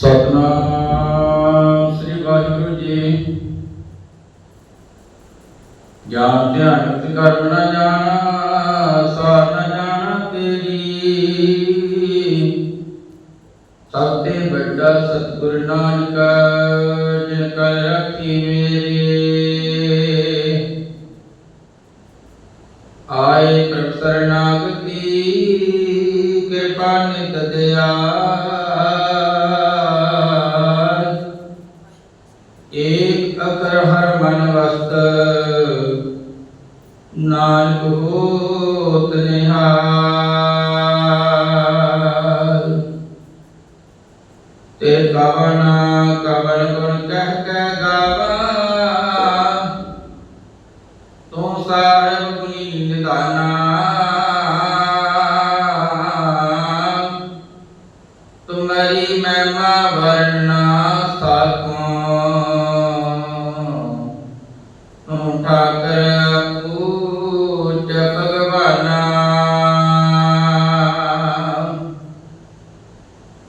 ਸਤਨਾਮ ਸ੍ਰੀ ਵਾਹਿਗੁਰੂ ਜੀ। ਗਿਆਨ, ਧਿਆਨ ਤੇ ਨਾ ਜਾਣਾ, ਸਾਰ ਨਾ ਜਾਣਾ ਤੇਰੀ। ਸਭ ਤੇ ਵੱਡਾ ਸਤਿਗੁਰ ਨਾਨਕ, ਜਿਨ ਕਲ ਰੱਖੀ ਮੇਰੇ। ਆਏ ਪ੍ਰਭ ਸਰਨਾਗਤੀ, ਕਿਰਪਾ ਨਿਤ ਦਿਆਲ ਕਰ ਠਾਕਰ ਪੂਜ ਭਗਵਾਨਾ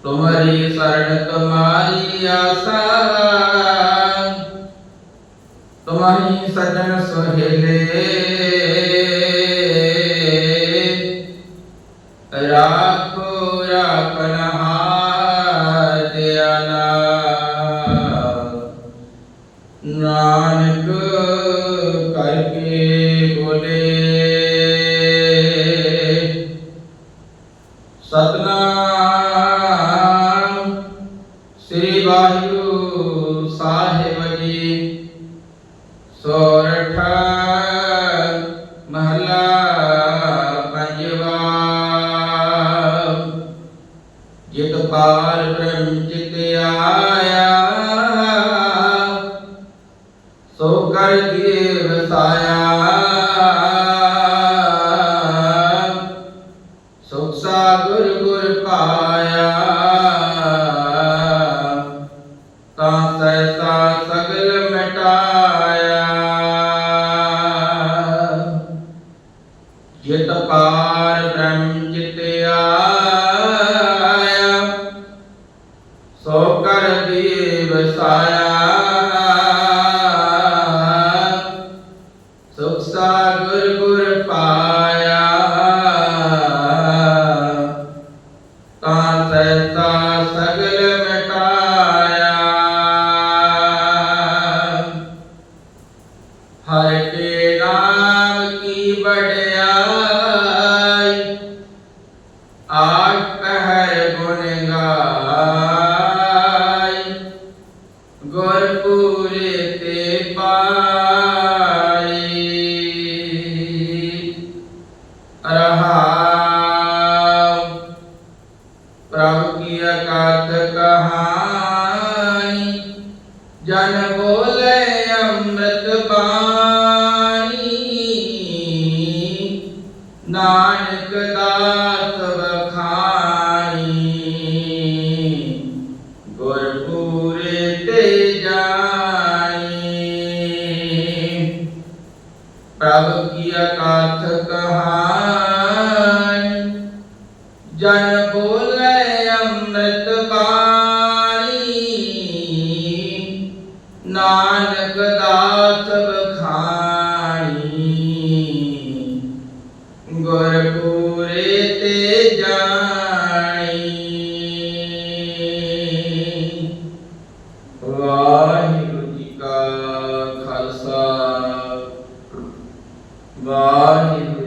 ਤੁਮਰੀ ਸਰਣ ਤੁਮਾਰੀ ਆਸਾ ਤੁਮਹੀ ਸਜਣ ਸੁਹੇਲੇ ਰਾਖੋ ਰਾਖਨ ਹਾਰ ਦਿਆਲਾ ਨਾਨਕ ਸਤਨਾਮ। ਸ੍ਰੀ ਵਾਹਿਗੁਰੂ ਸਾਹਿਬ ਜੀ। ਸੋਰਠ ਮਹਲਾ ਪੰਜਵਾ। ਜਿਤ ਪਾਰ ਬ੍ਰਹਮ ਚਿਤ ਆਇਆ। ਸੋ ਕਰ ਸਗਲ ਮਿਟਾਇਆ। ਜਿਤ ਪਾਰ ਬ੍ਰਹਮ ਚਿਤ ਆਇਆ ਸੋ ਕਰ ਦੀ ਵਸਾਇਆ ਸੁਖ ਸਾਗਰ ਗੁਰ ਪੂਰੇ ਤੇ ਪਾ ਕਹਾਣੀ। ਜਨ ਬੋਲੇ ਅੰਮ੍ਰਿਤ ਬਾਣੀ। ਨਾਨਕ ਦਾਸ ਬਖਾਣੀ ਗੁਰ ਪੂਰੇ ਤੇ ਜਾਣੀ। ਵਾਹਿਗੁਰੂ ਜੀ ਕਾ ਖਾਲਸਾ। ਵਾਹਿਗੁਰੂ